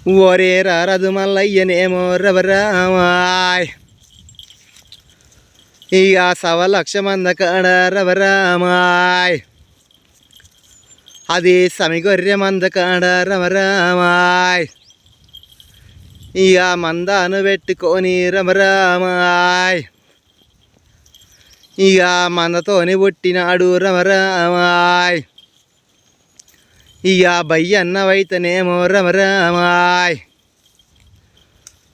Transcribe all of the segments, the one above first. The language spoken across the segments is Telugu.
ఓరే రాదు మల్లయ్యనేమో రవరామాయ్ ఇక సవ లక్ష మంద కాడ రవరామాయ్ అది సమిగొర్రె మంద కాడ రవరామాయ్ ఇక మందాను పెట్టుకొని రమరామాయ్ ఇక మందతోని పుట్టినాడు రమరామాయ్ ఇక బయ్యన్నవైతేనేమో రమరామాయ్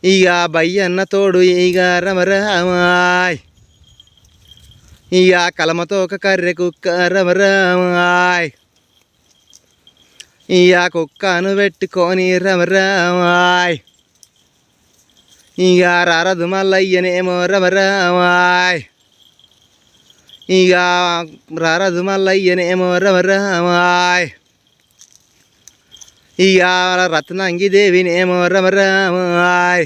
ఇక బయ్యన్న తోడు ఇక రమరామాయ్ ఇక కలమతో ఒక కర్రె కుక్క రమరామాయ్ ఇక కుక్కను పెట్టుకొని రమరామాయ్ ఇక రారదు మల్లయ్యనేమో రమరామాయ్ ఇక రారదు మల్లయ్యనేమో రమరామాయ్ ఇక రత్నంగి దేవినేమో రమరామాయ్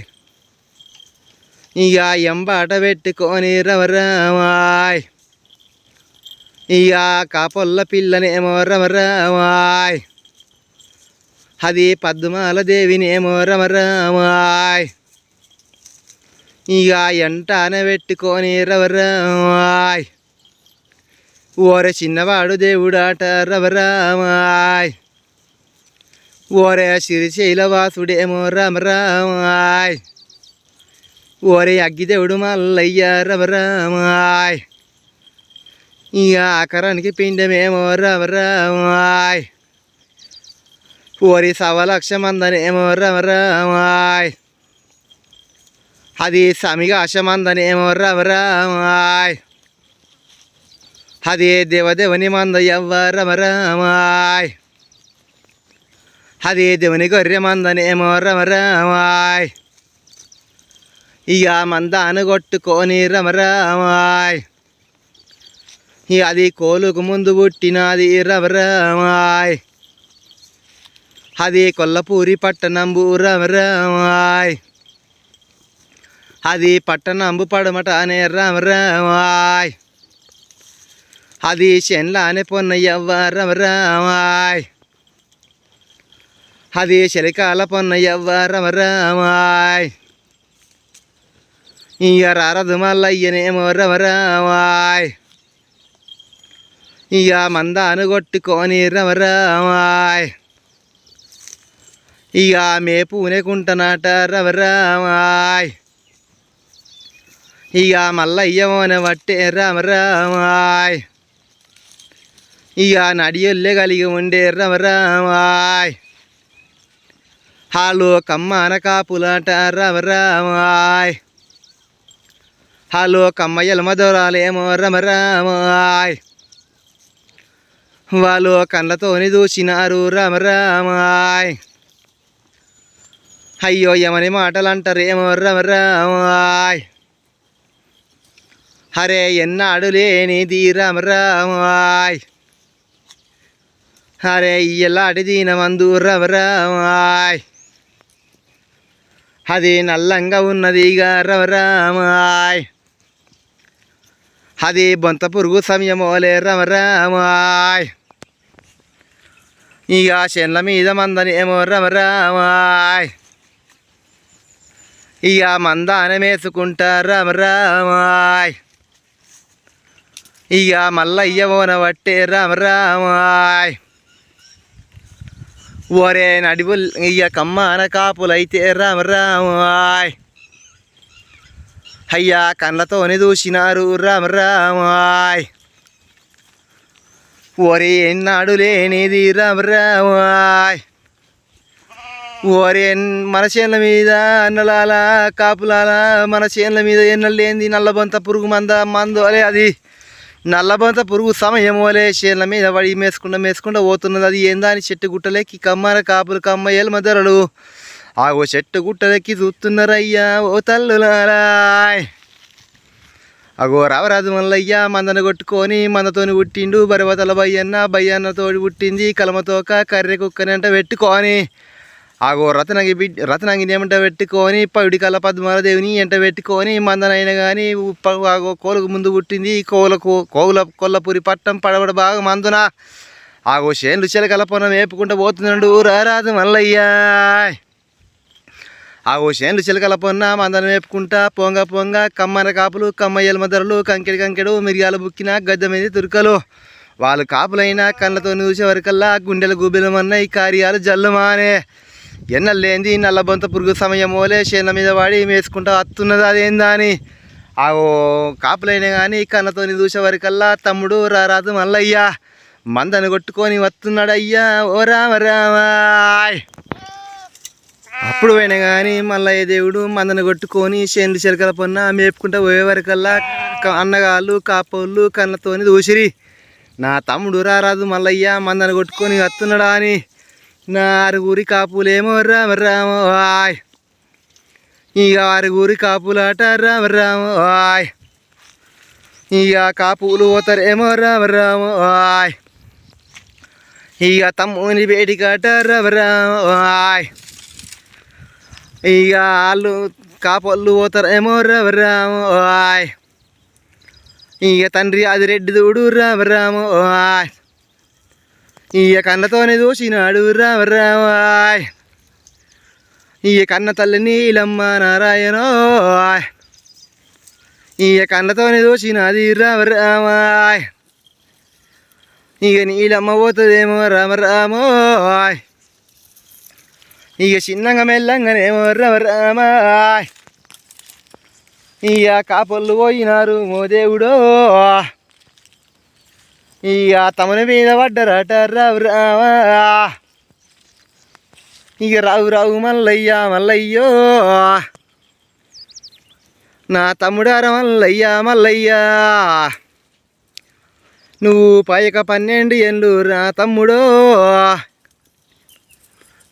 ఇక ఎంబాట పెట్టుకొని రమరామాయ్ ఇక కాపొల్ల పిల్లనేమో రమరామాయ్ అది పద్మాల దేవినేమో రమరామాయ్ ఇక ఎంటాన పెట్టుకొని రవరామాయ్ ఓరే చిన్నవాడు దేవుడాట రవరామాయ్ ఓరే సిరిశైల వాసుడేమో రమరామాయ్ ఓరే అగ్గిదేవుడు మల్లయ్య రవరామాయ్ ఇక ఆకరానికి పిండమేమో రవరామాయ్ ఓరి సవలక్ష మందనేమో రవరామాయ్ అది సమిగ అశమందనేమో రవరామాయ్ అది దేవదేవుని మంద ఎవ్వ రమరామాయ్ అది దేవుని గొర్రె మందనేమో రమరామాయ్ ఇక మందాను కొట్టుకొని రమరామాయ్ ఇక అది కోలుకు ముందు పుట్టినది రమరామాయ్ అది కొల్లపూరి పట్టణంబు రమరామాయ్ అది పట్టణంబు పడమటనే రమరామాయ్ అది చెన్లానే పొన్నయ్యవ్వ రమరామాయ్ అది చలికాల పొన్నయ్యవ్వ రమరామాయ్ ఇక రారదు మల్లయ్యనేమో రమరామాయ్ ఇక మందాను కొట్టుకొని రమరామాయ్ ఇక మేపునేకుంటనాట రమరామాయ్ ఇక మల్లయ్యమోన వట్టే రమరామాయ్ ఇక నడియొల్లే కలిగి ఉండే రమరామాయ్ హలో కమ్మాన కాపులాట రమరామాయ్. హాలో కమ్మయ్యల మధురాలేమో రమరామాయ్. వాళ్ళు కళ్ళతోని దూచినారు రమరామాయ్. అయ్యో ఏమని మాటలంటారేమో రమరామాయ్. హరే ఎన్నాడు లేనిది రమరామాయ్. హరే ఇయ్యలాడి దీనమందు రమరామాయ్. అది నల్లంగా ఉన్నది ఇక రమరామాయ్ అది బొంత పురుగు సమయమోలే రమరామాయ్ ఇక చెన్ల మీద మందనేమో రమరామాయ్ ఇక మందాన మేసుకుంటా రమరామాయ్ ఇక మల్లయ్య ఓన వట్టే రమరామాయ్ ఓరే నడిబుల్ ఇక కమ్మాన కాపులైతే ఆయ్. అయ్యా కళ్ళతోనే దూసినారు రమరామాయ్ ఓరే ఎన్నాడు లేనిది రమరామాయ్ ఓరే మన చేనుల మీద అన్నలాల కాపులాల మన చేనుల మీద ఎన్నలు లేనిది నల్లబొంత పురుగు మంద మందు అలే అది. నల్లబంత పురుగు సమయం ఏమోలే చేనుల మీద వడి మేసుకుంటా మేసుకుంటా పోతున్నది. అది ఏందని చెట్టు గుట్టలేకి కమ్మర కాపులు కమ్మ ఏలమదరలు ఆగో చెట్టు గుట్టలెక్కి చూస్తున్నారయ్యా ఓ తల్లులారాయ్ అగో రావరాజు మల్లయ్య మందను కొట్టుకొని మందతోని పుట్టిండు బరవతల బయ్యన్న బయ్యన్నతోటి పుట్టింది కలమతోక కర్రె కుక్కని అంట పెట్టుకొని. ఆగో రతనగి బిడ్డ రతనంగిని ఏమంట పెట్టుకొని పవిడి కల పద్మాల ఎంట పెట్టుకొని మందనైనా కానీ ఆగో కోలకు ముందు పుట్టింది. కోలకు కోగుల కొల్లపూరి పట్టం పడబడ బాగా మందున ఆగో చేనులు చిలకల పొనం వేపుకుంటూ పోతున్నాడు రారాదు మల్లయ్య. ఆగో చేనులు చిలకల పొన్న మందన వేపుకుంటా పొంగ పొంగ కమ్మన కాపులు కమ్మయ్యల మదరలు కంకెడు కంకెడు మిరియాలు బుక్కిన గద్దె మీద తురుకలు. వాళ్ళు కాపులైనా కళ్ళతో చూసే వరకల్లా గుండెల గుబిలమన్నాయి కార్యాలు జల్లుమానే. ఎన్నల్లేంది నల్లబంత పురుగు సమయం ఓలే చేన మీద వాడి మేసుకుంటా వస్తున్నది అదేందా అని. ఆ కాపులైనా కానీ కన్నతోని చూసే తమ్ముడు రారాదు మల్లయ్యా. మందను కొట్టుకొని వస్తున్నాడు అయ్యా ఓ రామ రామాయ్ అప్పుడు పోయినా కానీ మల్లయ్య దేవుడు మందను కొట్టుకొని చేనులు చిలకల పొన్న మేపుకుంటా పోయేవరకల్లా అన్నగాళ్ళు కాపోళ్ళు కన్నతోని దూసిరి నా తమ్ముడు రారాదు మల్లయ్య మందను కొట్టుకొని వస్తున్నాడా అని. నారుగురి కాపులేమో రామ రామ ఆయ్ ఇక ఆరుగురి కాపులాట రామ రామ ఆయ్ ఇక కాపులు పోతారేమో రామ రామ ఆయ్ ఇక తమ్ముని వేడికాట రామ రామ ఆయ్ ఇక వాళ్ళు కాపళ్ళు పోతారేమో రామ రామ ఆయ్ ఇక తండ్రి అది రెడ్డి దూడు రామ రామ ఆయ్ ఇక కన్నతోనే దూసినాడు రామరామాయ్ రామ కన్న తల్లి నీలమ్మ నారాయణోయ్ ఆయ్. కన్నతోనే దూసినది రామరామాయ్ ఇక నీలమ్మ పోతుందేమో రామ ఆయ్. ఇక చిన్నంగా మెల్లంగానేమో రామరామాయ్. రామాయ్ ఇక కాపళ్ళు పోయినారు మో దేవుడో ఇక తమని మీద పడ్డరట రావు రావా ఇక రావు రావు మల్లయ్యా మల్లయ్యో. నా తమ్ముడార మల్లయ్యా మల్లయ్యా. నువ్వు పైక పన్నెండు ఏళ్ళు రా తమ్ముడో.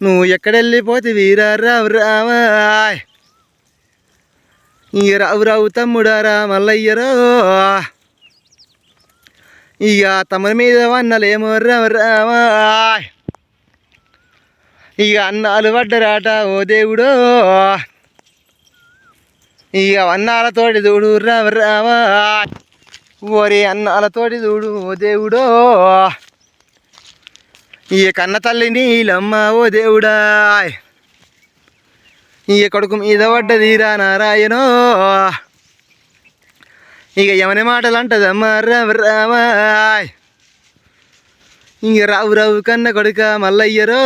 నువ్వు ఎక్కడెళ్ళిపోతే వీరా రావు రావా ఇక రావు రావు తమ్ముడారా మల్లయ్యరో. ఇక తమరి మీద వన్నలేమో రావు రామాయ్ ఇక అన్నాలు పడ్డరాట ఓ దేవుడో. ఇక అన్నాలతోటి చూడు రావు రామాయ్ ఓరి అన్నాలతోటి చూడు ఓ దేవుడో. ఈ కన్న తల్లి నీలమ్మ ఓ దేవుడా. ఈ కొడుకు మీద పడ్డదిరా నారాయణో. ఇక ఎవని మాటలు అంటదమ్మ రామ రామాయ్ ఇంక రావు రావు కన్న కొడుక మల్లయ్యరో.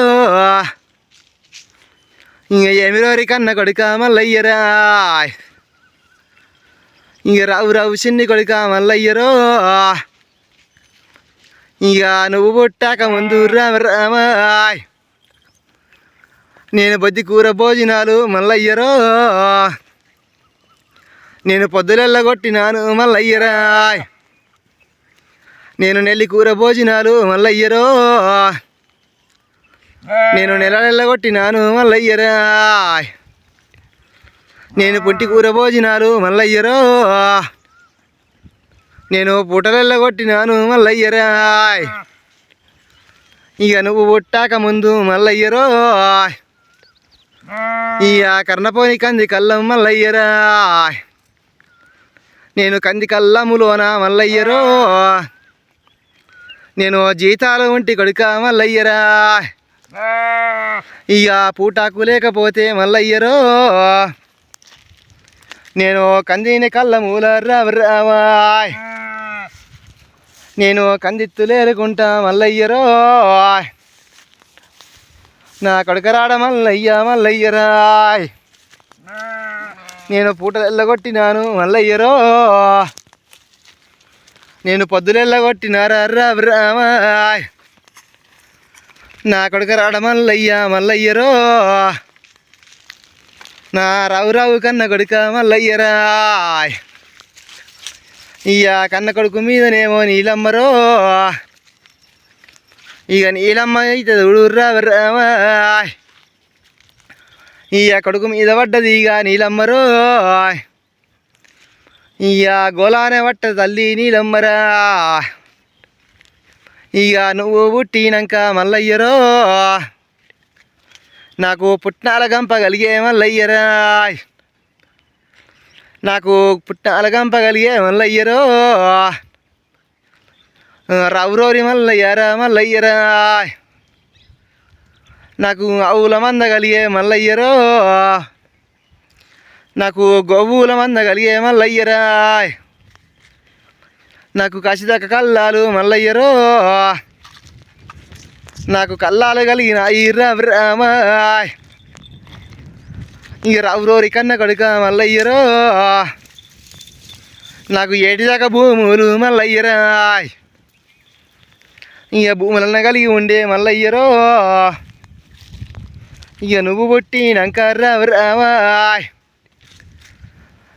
ఇంక ఎమిరోరి కన్న కొడుక మల్లయ్యరాయ్ ఇంక రావు రావు చిన్ని కొడుక మల్లయ్యరో. ఇక నువ్వు పుట్టాక ముందు రామ రామాయ్ నేను బొద్ది కూర భోజనాలు మల్లయ్యరో. నేను పొద్దులెల్లగొట్టినాను మల్లయ్యరాయ్ నేను నెల్లి కూర భోజనాలు మల్లయ్యరో. నేను నెలలెల్లగొట్టినాను మల్లయ్యరాయ్ నేను పుట్టి కూర భోజనాలు మల్లయ్యరో. నేను పుటలెల్లగొట్టినాను మల్లయ్యరాయ్ ఇక నువ్వు పుట్టాక ముందు మల్లయ్యరో. ఇక కర్ణపోని కంది కళ్ళం మల్లయ్యరాయ్ నేను కంది కల్లములోన మల్లయ్యరో. నేను జీతాలు ఉంటి కొడుక మల్లయ్యరాయ్ ఇక పూటాకు లేకపోతే మల్లయ్యరో. నేను కందిని కళ్ళమూల రావ రావాయ్ నేను కందిత్తులేరుకుంటా మల్లయ్యరో. నా కొడుకరాడ మల్లయ్య మల్లయ్యరాయ్. నేను పూటలు ఎల్లగొట్టినాను మల్లయ్యరో నేను పొద్దులు ఎల్లగొట్టినారా రావ రామాయ్ నా మల్లయ్యా మల్లయ్య మల్లయ్యరో నా రావు రావు కన్న కొడుక మల్లయ్యరాయ్ ఇక కన్న కొడుకు మీదనేమో నీలమ్మరో. ఇక నీలమ్మ అయితే చూడుర్రా రామాయ్ ఇక కొడుకు మీద పడ్డది ఇక నీలమ్మరో. ఇక గోలానే పట్ట తల్లి నీలమ్మరా. ఇక నువ్వు పుట్టినాక మల్లయ్యరో. నాకు పుట్నాల గంప కలిగే మల్లయ్యరాయ్ నాకు పుట్నాల గంప కలిగే మల్లయ్యరో. రౌరోరి మల్లయ్యరా మల్లయ్యరాయ్ నాకు ఆవుల మంద కలిగే మల్లయ్యరో. నాకు గోవుల మంద కలిగే మల్లయ్యరాయ్ నాకు కసిదక కల్లాలు మల్లయ్యరో. నాకు కల్లాలు కలిగిన ఈ రామాయ్ ఇక రావురోరి కన్న కొడుక మల్లయ్యరో. నాకు ఏటిదాకా భూములు మల్లయ్యరాయ్ ఇక భూములన్న కలిగి ఉండే మల్లయ్యరో. ఇక నువ్వు పుట్టినాక రావు.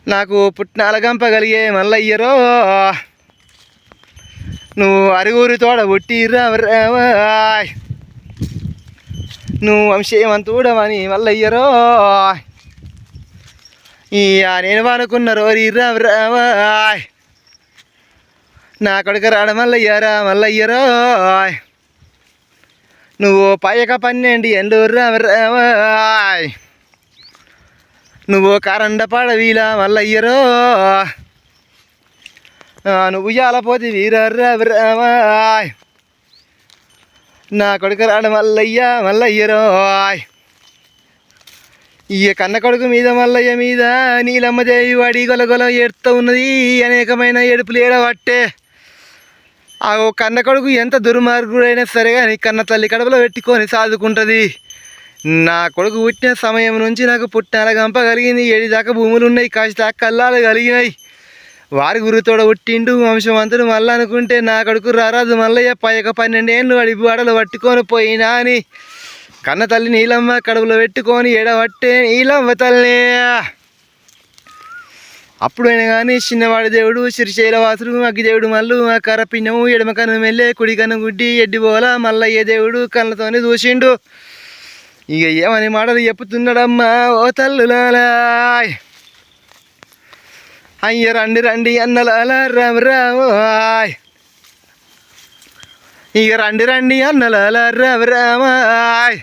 నాకు పుట్టినాల గంపగలిగే మల్లయ్యరో. నువ్వు అరుగురి తోడ పుట్టి రావు రామాయ్ నువ్వు వంశేమంతుడవని మల్లయ్యరో. ఇయ్యా నేను అనుకున్న రోరి రావు రామాయ్ నా కొడుకు రాడ మల్లయ్యరా మల్లయ్యరో. నువ్వు పైక పన్నెండు ఎండు రామాయ్ నువ్వు కరండ పడవీలా మల్లయ్యరో నువ్వు జాలపోతే వీర రావు నా కొడుకు రాడు మల్లయ్య మల్లయ్యరోయ్ ఈ కన్న కొడుకు మీద మల్లయ్య మీద నీలమ్మదేవి వాడి గొలగొల ఏడుతూ ఉన్నది. అనేకమైన ఏడుపులు ఏడబట్టే ఆ కన్న కొడుకు ఎంత దుర్మార్గుడైనా సరే కానీ కన్న తల్లి కడుపులో పెట్టుకొని సాదుకుంటుంది. నా కొడుకు పుట్టిన సమయం నుంచి నాకు పుట్టిన గంప కలిగింది. ఏడి దాకా భూములు ఉన్నాయి కాస్త కల్లాలు కలిగినాయి. వారి గురుతోడ పుట్టిండు వంశవంతుడు మళ్ళీ అనుకుంటే నా కొడుకు రారాజు మల్లయ్య పైక పన్నెండేళ్ళు అడిపి వాడలు పట్టుకొని పోయినా అని. కన్న తల్లి నీలమ్మ కడుపులో పెట్టుకొని ఎడబట్టే నీలమ్మ తల్లి. అప్పుడైనా కానీ చిన్నవాడి దేవుడు శ్రీశైలవాసుడు అగ్గిదేవుడు మల్లు ఆ కరపిన్నము ఎడమ కన్ను మెల్లే కుడి కను గుడ్డి ఎడ్డి మల్లయ్య దేవుడు కళ్ళతోనే చూసిండు ఇక ఏమని మాటలు చెప్పుతున్నాడమ్మా ఓ తల్లులాయ్ అయ్య రండి రండి అన్నలాలా రామ్ రామాయ్ ఇక రండి రండి అన్నలాలా రామ రామాయ్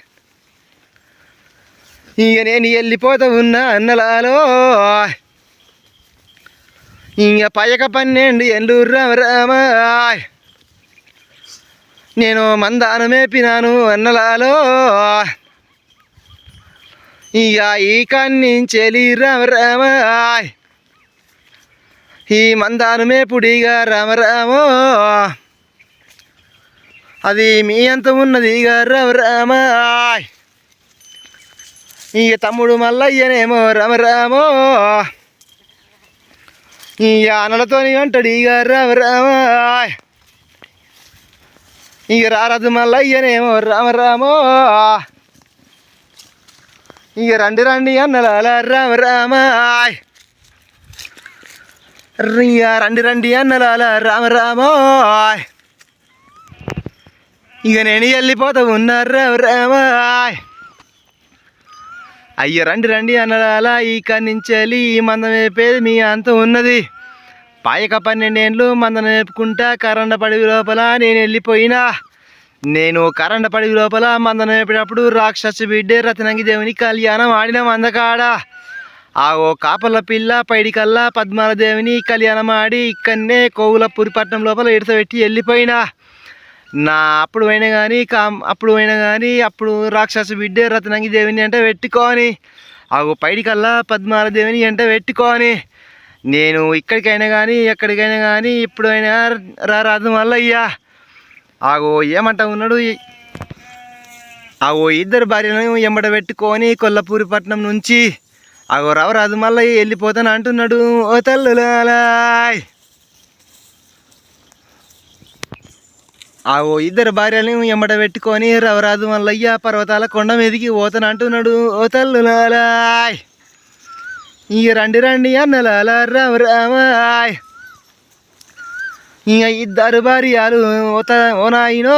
ఇక నేను వెళ్ళిపోతా ఉన్నా అన్నలాలో. ఇంక పయక పన్నెండు ఎండు రామ. నేను మందాను మేపినాను అన్నలాలో. ఇక ఈ కన్నించెలి రామ. రామాయ్ ఈ మందాను మేపుడిగా రామరామో అది మీ అంత ఉన్నది ఇక ఇక తమ్ముడు మల్లయ్యనేమో రామరామో ఈ ఆనలతోని అంటాడు ఇక రామ రామాయ్ ఇక రారదు మల్లయ్యనేమో రామరామో ఇక రండి రండి అన్నలాల రామ రామాయ్ రింగ రండి రండి అన్నలాల రామ రామాయ్ ఇక నేను వెళ్ళిపోతా ఉన్నారు రామ రామాయ్ అయ్యో రండి రండి అన్నడాలా ఇక్కడి నుంచి వెళ్ళి ఈ మందం వేపేది మీ అంత ఉన్నది. పాయక పన్నెండేండ్లు మందం వేపుకుంటా కరెండ పడివి లోపల నేను వెళ్ళిపోయినా. నేను కరెండ పడివి లోపల మందం వేపేటప్పుడు రాక్షస బిడ్డే రతనంగి దేవుని కళ్యాణం ఆడిన మందకాడ ఆ ఓ కాపల పిల్ల పైడికల్లా పద్మాల దేవిని కళ్యాణం ఆడి ఇక్కడనే కోవులపూరి పట్నం లోపల ఇడతపెట్టి వెళ్ళిపోయినా. నా అప్పుడు పోయినా కానీ కా అప్పుడు అయినా కానీ అప్పుడు రాక్షస బిడ్డే రత్నంగి దేవిని అంటే పెట్టుకొని అవు పైడికల్లా పద్మాల దేవిని అంటే పెట్టుకొని నేను ఇక్కడికైనా కానీ ఎక్కడికైనా కానీ ఇప్పుడైనా రా రాదు మల్లయ్యా. ఆగో ఏమంటా ఉన్నాడు? ఆగో ఇద్దరు భార్యలను ఎంబడ పెట్టుకొని కొల్లపూరి పట్నం నుంచి ఆగో రావరాదు మళ్ళీ వెళ్ళిపోతాను అంటున్నాడు. ఓ తల్లులాయ్ ఆగో ఇద్దరు భార్యలను ఎంబడ పెట్టుకొని రవరాజు మల్లయ్య పర్వతాల కొండ మీదికి ఓతను అంటున్నాడు ఓ తల్లులాయ్ ఇక రండి రండి అన్నలాల రవరామాయ్. రామాయ్ ఇక ఇద్దరు భార్యలు ఓత ఓ నాయనో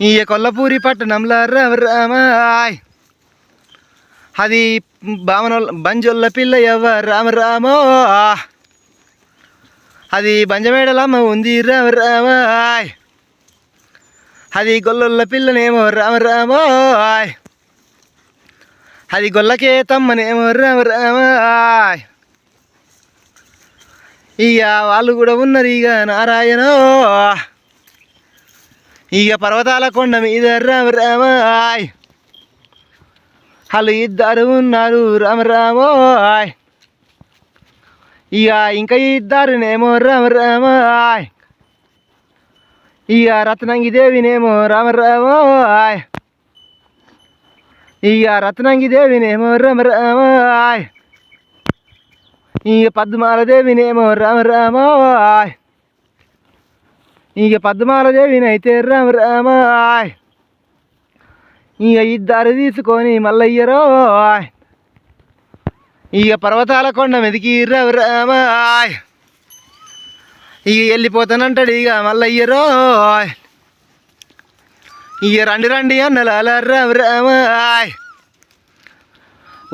ఇక కొల్లపూరి పట్టణంలో రామ అది బామనోళ్ళ బంజొల్ల పిల్ల ఎవ రామ రామో అది బంజమేడలమ్మ ఉంది రామ రామాయ్. అది గొల్లొల్ల పిల్లనేమో రామ రామాయ్. అది గొల్లకే తమ్మనేమో రామ రామాయ్. ఇక వాళ్ళు కూడా ఉన్నారు ఇక నారాయణ. ఇక పర్వతాల కొండ మీద రామ రామాయ్. వాళ్ళు ఇద్దరు ఉన్నారు రామ రామాయ్. ఇక ఇంకా ఇద్దరునేమో రామ రామోయ్ ఇక రత్నంగి దేవినేమో రామ రామోయ్ ఇక రత్నంగి దేవినేమో రామ రామోయ్ ఇక పద్మాల దేవినేమో రామ రామోయ్ ఇక పద్మాల దేవినైతే రామ రామోయ్ ఇక ఇద్దరు తీసుకొని మల్లయ్యరో ఇక పర్వతాల కొండ మీదకి రామ ఇక వెళ్ళిపోతానంటాడు ఇక మళ్ళీ మల్లయ్యరో ఇక రండి రండి అన్నలాల రామ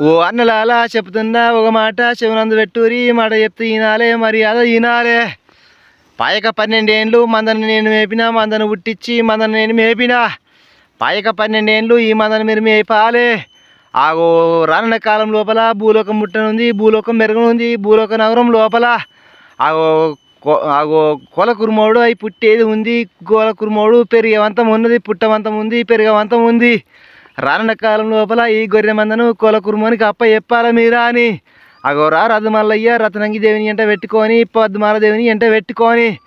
ఓ అన్నలాల చెప్తున్నా ఒక మాట చెవునందు పెట్టురి మాట చెప్తే ఈనాలే మర్యాద ఈనాలే. పాయక పన్నెండేండ్లు మందను నేను మేపినా మందను పుట్టించి మందను నేను మేపినా. పాయక పన్నెండేండ్లు ఈ మందను మీరు మేపాలే. ఆగో రానున్న కాలం లోపల భూలోకం ముట్టనుంది భూలోకం మెరుగునుంది భూలోక నగరం లోపల. ఆగో కొ- ఆగో కొల కురుమోడు అవి పుట్టేది ఉంది. కోల కురుమోడు పెరిగేవంతం ఉన్నది పుట్టవంతం ఉంది పెరిగేవంతం ఉంది. రానున్న కాలం లోపల ఈ గొర్రె మందను కోల కురుమోనికి అప్ప చెప్పాల మీరా అని. అగో రా రథ మల్లయ్య రతనంగి దేవిని ఎంట పెట్టుకొని పద్మాల దేవిని ఎంట పెట్టుకొని.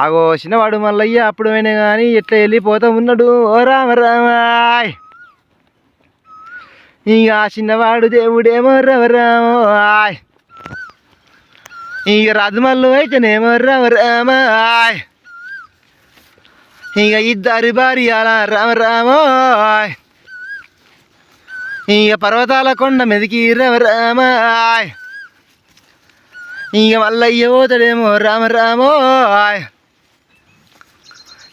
అగో చిన్నవాడు మల్లయ్య అప్పుడు అయినా కానీ ఎట్లా వెళ్ళిపోతా ఉన్నాడు? ఓ రామ రామాయ్! ఇక ఆ చిన్నవాడు దేవుడేమో రవరామో ఆయ్. ఇక రథమల్లు అయితేనేమో రవరామో రామాయ్ ఇక ఇద్దరు భార్యాల రామ ఆయ్. ఇక పర్వతాల కొండ మెదికి రవరామో రామాయ్ ఇక మల్లయ్య పోతాడేమో రామ ఆయ్.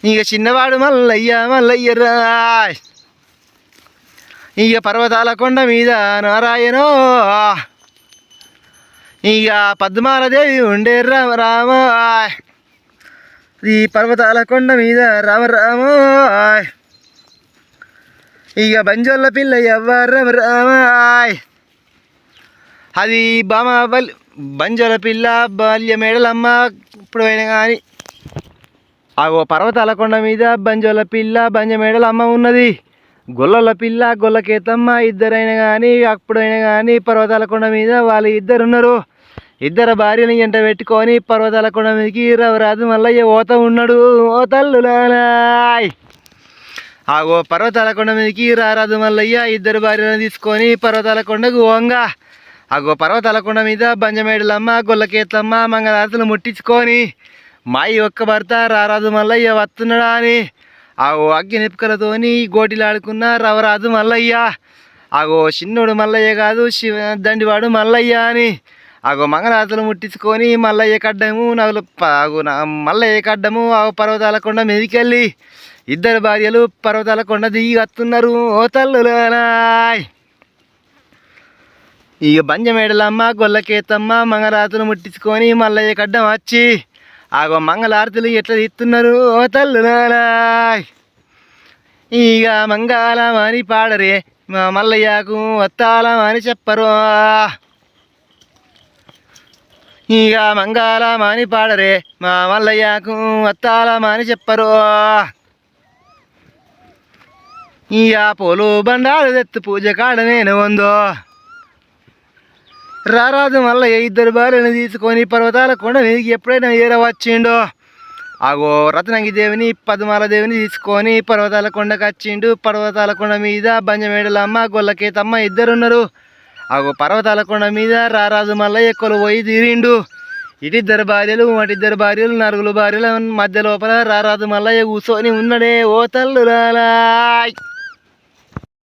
ఇక చిన్నవాడు మల్లయ్య మల్లయ్య రాయ్ ఇక పర్వతాల కొండ మీద నారాయణో. ఇక పద్మాలదేవి ఉండే రామ రామ. ఈ పర్వతాల కొండ మీద రామ రామ. ఇక బంజోళ్ళ పిల్ల ఎవ్వరు రామ రామాయ్ అది బామ బల్ బంజల పిల్ల బాల్య మేడలమ్మ ఇప్పుడు అయినా కానీ ఆగో పర్వతాల కొండ మీద బంజోల పిల్ల బంజ మేడలమ్మ ఉన్నది. గొల్లల పిల్ల గొల్లకేతమ్మ ఇద్దరైనా కానీ అప్పుడైనా కానీ పర్వతాల కొండ మీద వాళ్ళు ఇద్దరు ఉన్నారు ఇద్దరు భార్యని ఎంట పెట్టుకొని పర్వతాల కొండ మీదకి రవరాజు మల్లయ్య ఓత ఉన్నాడు. ఓ తల్లులాయ్ ఆగో పర్వతాల కొండ మీదకి రారాజు మల్లయ్య ఇద్దరు భార్యలను తీసుకొని పర్వతాల కొండకు ఓంగా ఆగో పర్వతాల కొండ మీద బంజమేడలమ్మ గొల్లకేతమ్మ మంగళాసులు ముట్టించుకొని మాయి ఒక్క భర్త రారాజు మల్లయ్య వస్తున్నాడా అని ఆగో అగ్గి నిప్పుకలతోని గోటిలాడుకున్న రవరాజు మల్లయ్య. ఆగో చిన్నోడు మల్లయ్య కాదు శివ దండివాడు మల్లయ్య అని. ఆగో మంగళారతులు ముట్టించుకొని మల్లయ్య కడ్డము నగలు ప- మల్లయ్య కడ్డము ఆ పర్వతాల కొండ మీదికెళ్ళి ఇద్దరు భార్యలు పర్వతాల కొండ దిగి వస్తున్నారు ఓ తల్లులాయ్ ఇక బంజమేడలమ్మ గొల్లకేతమ్మ మంగరాతులు ముట్టించుకొని మల్లయ్య కడ్డం వచ్చి ఆగో మంగళారతులు ఎట్లా తీస్తున్నారు? ఓ తల్లులాయ్ ఇక మంగళమని పాడరే మా మల్లయ్యకు వత్తాలమని చెప్పరు. ఇక మంగళమని పాడరే మా మల్లయ్యకు వత్తాలమని చెప్పరు. ఇక పోలు బండాలు తెత్తు పూజ కాడ నేను ఉందో. రారాజు మల్లయ్య ఇద్దరు భార్యను తీసుకొని పర్వతాల కొండ మీదకి ఎప్పుడైనా ఏరవచ్చిండో? ఆగో రత్నంగి దేవిని పద్మాల దేవిని తీసుకొని పర్వతాల కొండకు వచ్చిండు. పర్వతాల కొండ మీద బంజమేడలమ్మ గొల్లకేతమ్మ ఇద్దరున్నారు. ఆగో పర్వతాల కొండ మీద రారాజు మల్లయ్య కొలు పోయి తీరిండు. ఇటిద్దరు భార్యలు వాటిద్దరు భార్యలు నరుగులు భార్యల మధ్య లోపల రారాజు మల్లయ్య కూర్చొని ఉన్నడే. ఓ తల్లులాయ్